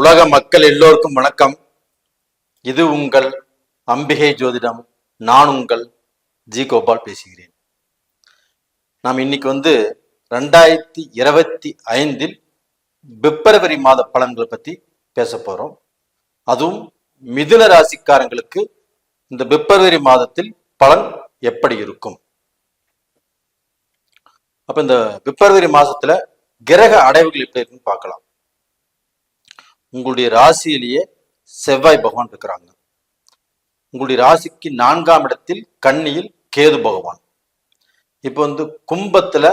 உலக மக்கள் எல்லோருக்கும் வணக்கம். இது உங்கள் அம்பிகை ஜோதிடம். நான் உங்கள் ஜி கோபால் பேசுகிறேன். நாம் இன்னைக்கு வந்து ரெண்டாயிரத்தி இருபத்தி ஐந்தில் பிப்ரவரி மாத பலன்களை பத்தி பேச போறோம். அதுவும் மிதுன ராசிக்காரங்களுக்கு இந்த பிப்ரவரி மாதத்தில் பலன் எப்படி இருக்கும்? அப்ப இந்த பிப்ரவரி மாசத்துல கிரக அடைவுகள் எப்படி இருக்குன்னு பார்க்கலாம். உங்களுடைய ராசியிலேயே செவ்வாய் பகவான் இருக்கிறாங்க. உங்களுடைய ராசிக்கு நான்காம் இடத்தில் கன்னியில் கேது பகவான். இப்போ வந்து கும்பத்துல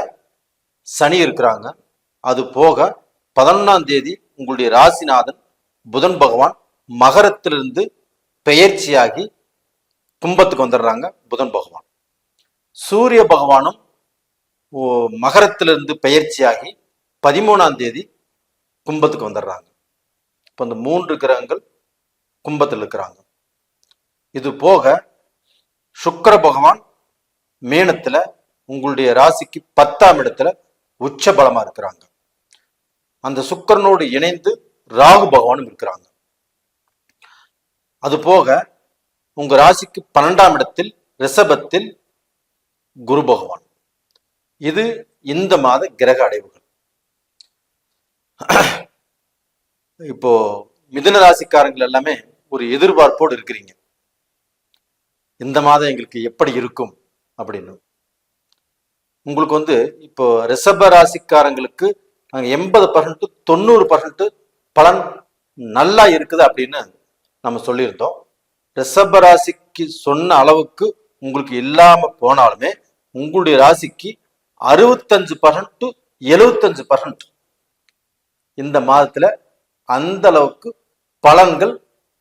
சனி இருக்கிறாங்க. அது போக பதினொன்னாம் தேதி உங்களுடைய ராசிநாதன் புதன் பகவான் மகரத்திலிருந்து பெயர்ச்சியாகி கும்பத்துக்கு வந்துடுறாங்க புதன் பகவான். சூரிய பகவானும் ஓ, மகரத்திலிருந்து பெயர்ச்சியாகி பதிமூணாம் தேதி கும்பத்துக்கு வந்துடுறாங்க. இப்போ இந்த மூன்று கிரகங்கள் கும்பத்தில் இருக்கிறாங்க. இது போக சுக்கர பகவான் மேனத்துல உங்களுடைய ராசிக்கு பத்தாம் இடத்துல உச்ச பலமா இருக்கிறாங்க. அந்த சுக்கிரனோடு இணைந்து ராகு பகவானும் இருக்கிறாங்க. அது போக உங்க ராசிக்கு பன்னெண்டாம் இடத்தில் ரிஷபத்தில் குரு பகவான். இது இந்த மாத கிரக அடைவுகள். இப்போ மிதன ராசிக்காரங்கள் எல்லாமே ஒரு எதிர்பார்ப்போடு இருக்கிறீங்க. இந்த மாதம் எங்களுக்கு எப்படி இருக்கும் அப்படின்னு. உங்களுக்கு வந்து இப்போ ரிஷப ராசிக்காரங்களுக்கு நாங்கள் எண்பது பர்சன்ட் தொண்ணூறு பர்சன்ட் பலன் நல்லா இருக்குது அப்படின்னு நம்ம சொல்லியிருந்தோம். ரிஷப ராசிக்கு சொன்ன அளவுக்கு உங்களுக்கு இல்லாம போனாலுமே உங்களுடைய ராசிக்கு அறுபத்தஞ்சு பர்சன்ட் எழுபத்தஞ்சு பர்சன்ட் இந்த மாதத்துல அந்த அளவுக்கு பலன்கள்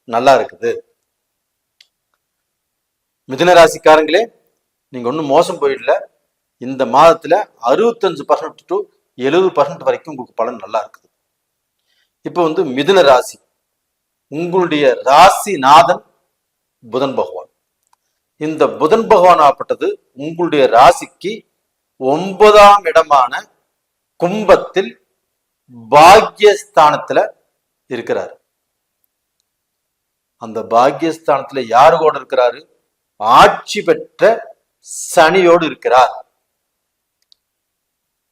நல்லா இருக்குது. மிதுன ராசிக்காரங்களே நீங்க ஒன்றும் மோசம் போயிடல. இந்த மாதத்துல அறுபத்தஞ்சு பர்சன்ட் டு எழுபது பர்சன்ட் வரைக்கும் உங்களுக்கு பலன் நல்லா இருக்குது. இப்போ வந்து மிதுன ராசி. உங்களுடைய ராசிநாதன் புதன் பகவான். இந்த புதன் பகவான் ஆப்பட்டது உங்களுடைய ராசிக்கு ஒன்பதாம் இடமான கும்பத்தில் பாக்யஸ்தானத்துல இருக்கிறார். அந்த பாக்யஸ்தானத்துல யாரு கூட இருக்கிறாரு? ஆட்சி பெற்ற சனியோடு இருக்கிறார்.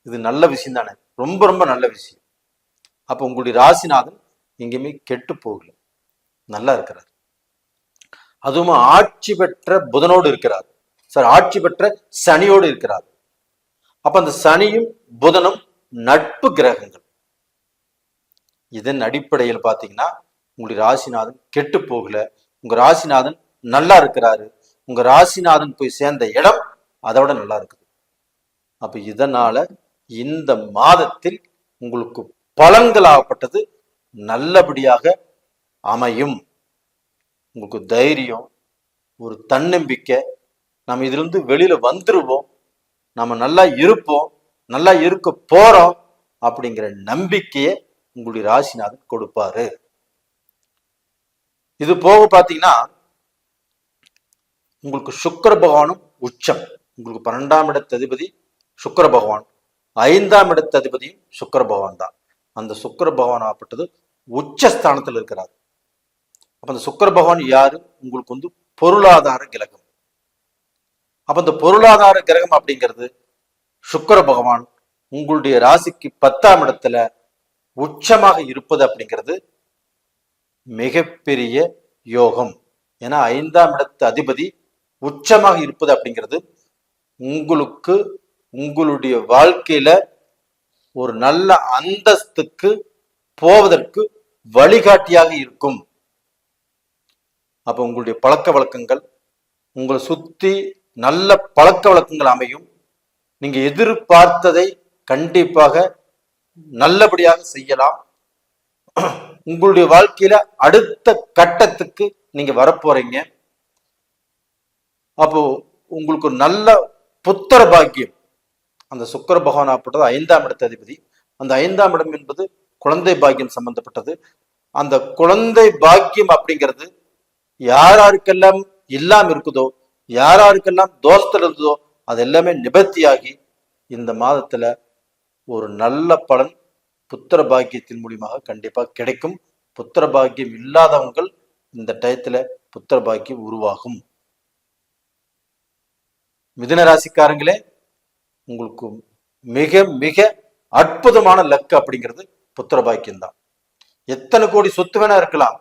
இது நல்ல விஷயம் தானே? ரொம்ப ரொம்ப நல்ல விஷயம். அப்ப உங்களுடைய ராசிநாதன் எங்கேயுமே கெட்டு போகல. நல்லா இருக்கிறார். அதுவும் ஆட்சி பெற்ற புதனோடு இருக்கிறார். சார் ஆட்சி பெற்ற சனியோடு இருக்கிறார். அப்ப அந்த சனியும் புதனும் நட்பு கிரகங்கள். இதன் அடிப்படையில் பார்த்தீங்கன்னா உங்களுடைய ராசிநாதன் கெட்டு போகல. உங்க ராசிநாதன் நல்லா இருக்கிறாரு. உங்க ராசிநாதன் போய் சேர்ந்த இடம் அதோட நல்லா இருக்குது. அப்ப இதனால இந்த மாதத்தில் உங்களுக்கு பலன்களாகப்பட்டது நல்லபடியாக அமையும். உங்களுக்கு தைரியம் ஒரு தன்னம்பிக்கை. நம்ம இதிலிருந்து வெளியில வந்துருவோம். நம்ம நல்லா இருப்போம். நல்லா இருக்க போறோம் அப்படிங்கிற நம்பிக்கையை உங்களுடைய ராசிநாதன் கொடுப்பாரு. இது போக பார்த்தீங்கன்னா உங்களுக்கு சுக்கர பகவானும் உச்சம். உங்களுக்கு பன்னெண்டாம் இடத்து அதிபதி சுக்கர பகவான். ஐந்தாம் இடத்து அதிபதியும் சுக்கர பகவான் தான். அந்த சுக்கர பகவான் ஆப்பட்டது உச்சஸ்தானத்தில் இருக்கிறார். அப்ப அந்த சுக்கர பகவான் யாரு? உங்களுக்கு வந்து பொருளாதார கிரகம். அப்ப இந்த பொருளாதார கிரகம் அப்படிங்கிறது சுக்கர பகவான் உங்களுடைய ராசிக்கு பத்தாம் இடத்துல உச்சமாக இருப்பது அப்படிங்கிறது மிகப்பெரிய யோகம். ஏன்னா ஐந்தாம் இடத்து அதிபதி உச்சமாக இருப்பது அப்படிங்கிறது உங்களுக்கு உங்களுடைய வாழ்க்கையில ஒரு நல்ல அந்தஸ்துக்கு போவதற்கு வழிகாட்டியாக இருக்கும். அப்ப உங்களுடைய பழக்க வழக்கங்கள் உங்களை சுத்தி நல்ல பழக்க வழக்கங்கள் அமையும். நீங்க எதிர்பார்த்ததை கண்டிப்பாக நல்லபடியாக செய்யலாம். உங்களுடைய வாழ்க்கையில அடுத்த கட்டத்துக்கு நீங்க வரப்போறீங்க. அப்போ உங்களுக்கு நல்ல புத்திர பாக்கியம். அந்த சுக்கர பகவான் ஆப்பட்டது ஐந்தாம் இடத்த அதிபதி. அந்த ஐந்தாம் இடம் என்பது குழந்தை பாக்கியம் சம்பந்தப்பட்டது. அந்த குழந்தை பாக்கியம் அப்படிங்கிறது யார் யாருக்கெல்லாம் இல்லாம இருக்குதோ யார் யாருக்கெல்லாம் தோஷத்தில் இருந்ததோ அது எல்லாமே நிபர்த்தியாகி இந்த மாதத்துல ஒரு நல்ல பலன் புத்திர பாக்கியத்தின் மூலியமாக கண்டிப்பா கிடைக்கும். புத்திர பாக்கியம் இல்லாதவங்கள் இந்த டயத்துல புத்திர பாக்கியம் உருவாகும். மிதுன ராசிக்காரங்களே உங்களுக்கு மிக மிக அற்புதமான லக்கு அப்படிங்கிறது புத்திர பாக்கியம் தான். எத்தனை கோடி சொத்து வேணா இருக்கலாம்.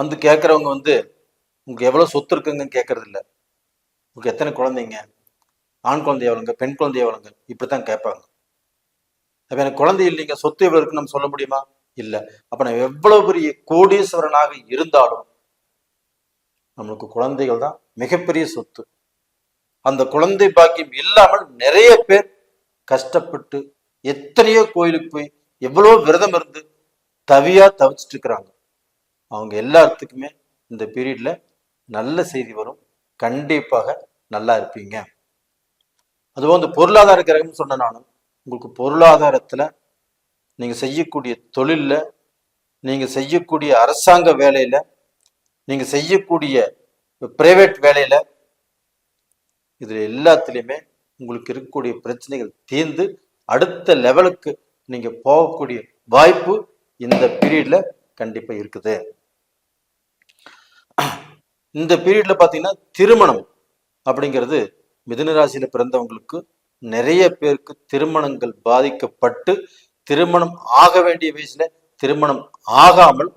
வந்து கேட்கறவங்க வந்து உங்களுக்கு எவ்வளவு சொத்து இருக்குங்கன்னு கேட்கறது இல்ல உங்களுக்கு எத்தனை குழந்தைங்க? ஆண் குழந்தை எவ்வளோங்க பெண் குழந்தை எவ்வளோங்க இப்படித்தான் கேட்பாங்க. அப்ப எனக்கு குழந்தை இல்லைங்க சொத்து எவ்வளவு இருக்குன்னு சொல்ல முடியுமா? இல்ல. அப்ப நான் எவ்வளவு பெரிய கோடீஸ்வரனாக இருந்தாலும் நம்மளுக்கு குழந்தைகள் தான் மிகப்பெரிய சொத்து. அந்த குழந்தை பாக்கியம் இல்லாமல் நிறைய பேர் கஷ்டப்பட்டு எத்தனையோ கோயிலுக்கு போய் எவ்வளவோ விரதம் இருந்து தவியா தவிச்சிட்டு இருக்கிறாங்க அவங்க எல்லாத்துக்குமே இந்த பீரியட்ல நல்ல செய்தி வரும். கண்டிப்பாக நல்லா இருப்பீங்க. அதுவும் இந்த பொருளாதார கிரகம் சொன்ன நானும். உங்களுக்கு பொருளாதாரத்துல நீங்க செய்யக்கூடிய தொழில்ல நீங்க செய்யக்கூடிய அரசாங்க வேலையில நீங்க செய்யக்கூடிய பிரைவேட் வேலையில இதில் எல்லாத்துலயுமே உங்களுக்கு இருக்கக்கூடிய பிரச்சனைகள் தீர்ந்து அடுத்த லெவலுக்கு நீங்க போகக்கூடிய வாய்ப்பு இந்த பீரியட்ல கண்டிப்பா இருக்குது. இந்த பீரியட்ல பாத்தீங்கன்னா திருமணம் அப்படிங்கிறது மிதுன ராசியில் பிறந்தவங்களுக்கு நிறைய பேருக்கு திருமணங்கள் பாதிக்கப்பட்டு திருமணம் ஆக வேண்டிய வயசுல திருமணம் ஆகாமல்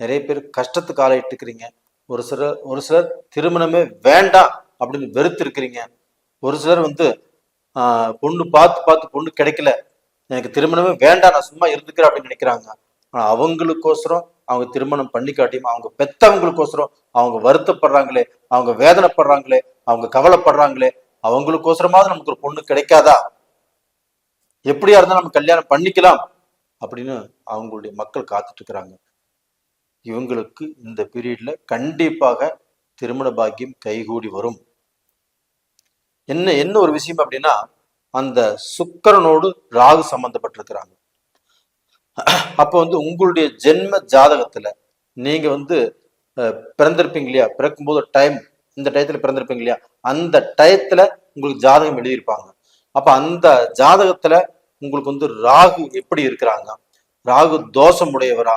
நிறைய பேர் கஷ்டத்துக்கு ஆளாயிட்டு இருக்கிறீங்க ஒரு சிலர் ஒரு சிலர் திருமணமே வேண்டாம் அப்படின்னு வெறுத்து இருக்கிறீங்க ஒரு சிலர் வந்து ஆஹ், பொண்ணு பார்த்து பார்த்து பொண்ணு கிடைக்கல. எனக்கு திருமணமே வேண்டாம் நான் சும்மா இருந்துக்கிறேன் அப்படின்னு நினைக்கிறாங்க. ஆனா அவங்களுக்கோசரம் அவங்க திருமணம் பண்ணி காட்டியும் அவங்க பெத்தவங்களுக்கோசரம் அவங்க வருத்தப்படுறாங்களே அவங்க வேதனைப்படுறாங்களே அவங்க கவலைப்படுறாங்களே அவங்களுக்கோசரமாவது நமக்கு ஒரு பொண்ணு கிடைக்காதா? எப்படியா இருந்தாலும் நம்ம கல்யாணம் பண்ணிக்கலாம் அப்படின்னு அவங்களுடைய மக்கள் காத்துட்டு இருக்கிறாங்க இவங்களுக்கு இந்த பீரியட்ல கண்டிப்பாக திருமண பாக்கியம் கைகூடி வரும். என்ன என்ன ஒரு விஷயம் அப்படின்னா அந்த சுக்கரனோடு ராகு சம்பந்தப்பட்டிருக்கிறாங்க. அப்போ வந்து உங்களுடைய ஜென்ம ஜாதகத்துல நீங்க வந்து அஹ், பிறந்திருப்பீங்க இல்லையா? பிறக்கும்போது டைம் இந்த டயத்துல பிறந்திருப்பீங்க இல்லையா? அந்த டயத்துல உங்களுக்கு ஜாதகம் எழுதியிருப்பாங்க. அப்ப அந்த ஜாதகத்துல உங்களுக்கு வந்து ராகு எப்படி இருக்கிறாங்க? ராகு தோஷம் உடையவரா?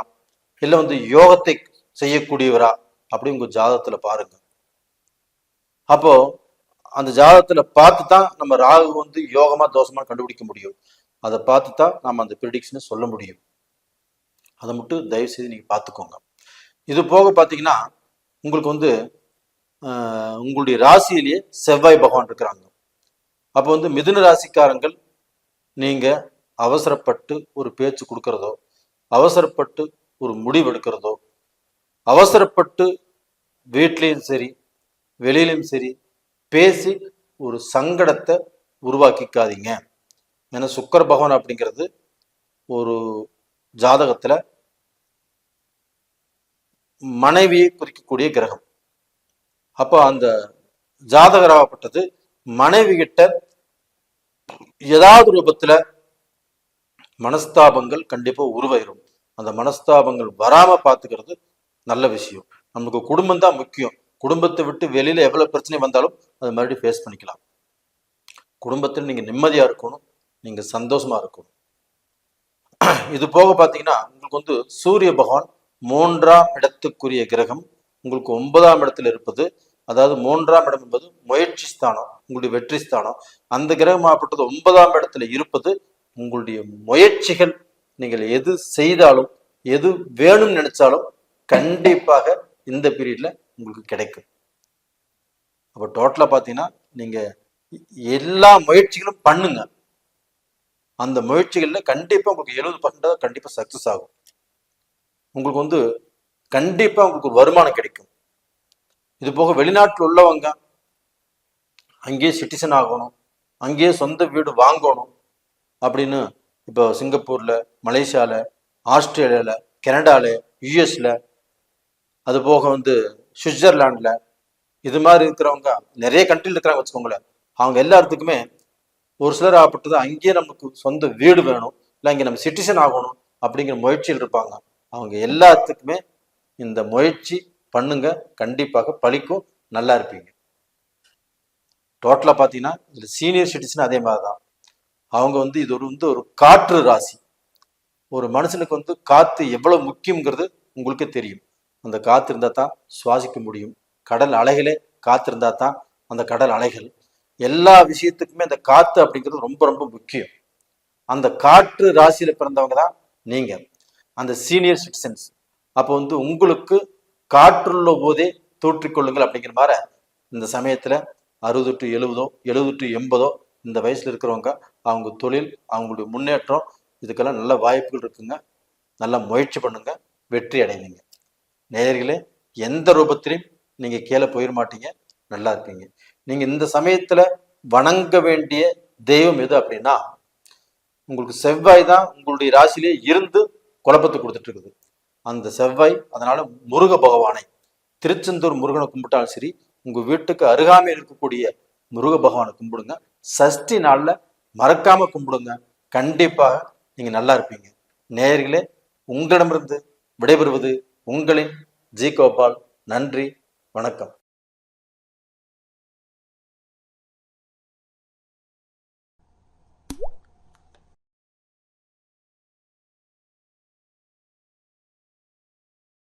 இல்ல வந்து யோகத்தை செய்யக்கூடியவரா? அப்படி உங்க ஜாதகத்துல பாருங்க. அப்போ அந்த ஜாதகத்துல பார்த்து தான் நம்ம ராகு வந்து யோகமா தோஷமா கண்டுபிடிக்க முடியும். அதை பார்த்து தான் நம்ம அந்த ப்ரிடிக்ஷனை சொல்ல முடியும். அதை மட்டும் தயவு செய்து நீங்க பார்த்துக்கோங்க. இது போக பார்த்தீங்கன்னா உங்களுக்கு வந்து உங்களுடைய ராசியிலேயே செவ்வாய் பகவான் இருக்கிறாங்க. அப்போ வந்து மிதுன ராசிக்காரங்கள் நீங்கள் அவசரப்பட்டு ஒரு பேச்சு கொடுக்கறதோ அவசரப்பட்டு ஒரு முடிவு எடுக்கிறதோ அவசரப்பட்டு வீட்லேயும் சரி வெளியிலையும் சரி பேசி ஒரு சங்கடத்தை உருவாக்கிக்காதீங்க. ஏன்னா சுக்கர பகவான் அப்படிங்கிறது ஒரு ஜாதகத்தில் மனைவியை குறிக்கக்கூடிய கிரகம். அப்போ அந்த ஜாதகராகப்பட்டது மனைவி கிட்ட ஏதாவது ரூபத்துல மனஸ்தாபங்கள் கண்டிப்பா உருவாயிரும். அந்த மனஸ்தாபங்கள் வராம பாத்துக்கிறது நல்ல விஷயம். நமக்கு குடும்பம் தான் முக்கியம். குடும்பத்தை விட்டு வெளியில எவ்வளவு பிரச்சனை வந்தாலும் அது மறுபடியும் ஃபேஸ் பண்ணிக்கலாம். குடும்பத்தில் நீங்க நிம்மதியா இருக்கணும். நீங்க சந்தோஷமா இருக்கணும். இது போக பாத்தீங்கன்னா உங்களுக்கு வந்து சூரிய பகவான் மூன்றாம் இடத்துக்குரிய கிரகம் உங்களுக்கு ஒன்பதாம் இடத்துல இருப்பது அதாவது மூன்றாம் இடம் என்பது முயற்சி ஸ்தானம் உங்களுடைய வெற்றி ஸ்தானம். அந்த கிரகமாகப்பட்டது ஒன்பதாம் இடத்துல இருப்பது உங்களுடைய முயற்சிகள். நீங்கள் எது செய்தாலும் எது வேணும்னு நினைச்சாலும் கண்டிப்பாக இந்த பீரியட்ல உங்களுக்கு கிடைக்கும். அப்போ டோட்டலா பார்த்தீங்கன்னா நீங்க எல்லா முயற்சிகளும் பண்ணுங்க. அந்த முயற்சிகள்ல கண்டிப்பா உங்களுக்கு எழுபது பர்சன்ட் கண்டிப்பா சக்சஸ் ஆகும். உங்களுக்கு வந்து கண்டிப்பா உங்களுக்கு ஒரு வருமானம் கிடைக்கும். இது போக வெளிநாட்டில் உள்ளவங்க அங்கேயே சிட்டிசன் ஆகணும் அங்கேயே சொந்த வீடு வாங்கணும் அப்படின்னு இப்போ சிங்கப்பூர்ல மலேசியாவில் ஆஸ்திரேலியாவில் கனடாவில் யூஎஸ்ல அது போக வந்து சுவிட்சர்லாண்டில் இது மாதிரி இருக்கிறவங்க நிறைய கண்ட்ரியில் இருக்கிறாங்க வச்சுக்கோங்களேன். அவங்க எல்லாத்துக்குமே ஒரு சிலர் ஆகப்பட்டது அங்கேயே நமக்கு சொந்த வீடு வேணும் இல்லை இங்கே நம்ம சிட்டிசன் ஆகணும் அப்படிங்கிற முயற்சியில் இருப்பாங்க. அவங்க எல்லாத்துக்குமே இந்த முயற்சி பண்ணுங்க. கண்டிப்பாக பழிக்கும் நல்லா இருப்பீங்க. டோட்டலாக பார்த்தீங்கன்னா இதில் சீனியர் சிட்டிசன் அதே மாதிரி தான் அவங்க வந்து இது ஒரு வந்து ஒரு காற்று ராசி. ஒரு மனுஷனுக்கு வந்து காற்று எவ்வளோ முக்கியங்கிறது உங்களுக்கே தெரியும். அந்த காற்று இருந்தால் தான் சுவாசிக்க முடியும். கடல் அலைகளே காற்று இருந்தால் தான் அந்த கடல் அலைகள். எல்லா விஷயத்துக்குமே அந்த காற்று அப்படிங்கிறது ரொம்ப ரொம்ப முக்கியம். அந்த காற்று ராசியில் பிறந்தவங்க தான் நீங்கள் அந்த சீனியர் சிட்டிசன்ஸ் அப்போ வந்து உங்களுக்கு காற்றுள்ள போதே தூற்றிக்கொள்ளுங்கள் அப்படிங்கிற மாதிரி இந்த சமயத்தில் அறுபது டு எழுபதோ எழுபது டு எண்பதோ இந்த வயசில் இருக்கிறவங்க அவங்க தொழில் அவங்களுடைய முன்னேற்றம் இதுக்கெல்லாம் நல்ல வாய்ப்புகள் இருக்குங்க. நல்லா முயற்சி பண்ணுங்க. வெற்றி அடைவீங்க. நேயர்களே எந்த ரூபத்திலையும் நீங்கள் கீழே போயிட மாட்டீங்க. நல்லா இருப்பீங்க. நீங்கள் இந்த சமயத்தில் வணங்க வேண்டிய தெய்வம் எது அப்படின்னா உங்களுக்கு செவ்வாய் தான் உங்களுடைய ராசியிலே இருந்து குழப்பத்தை கொடுத்துட்டு இருக்குது. அந்த செவ்வாய் அதனால முருக பகவானை. திருச்செந்தூர் முருகனை கும்பிட்டாலும் சரி உங்க வீட்டுக்கு அருகாமையில் இருக்கக்கூடிய முருக பகவானை கும்பிடுங்க. சஷ்டி நாளில் மறக்காம கும்பிடுங்க. கண்டிப்பாக நீங்க நல்லா இருப்பீங்க. நேர்களே உங்களிடமிருந்து விடைபெறுவது உங்களின் ஜி கோபால். நன்றி வணக்கம்.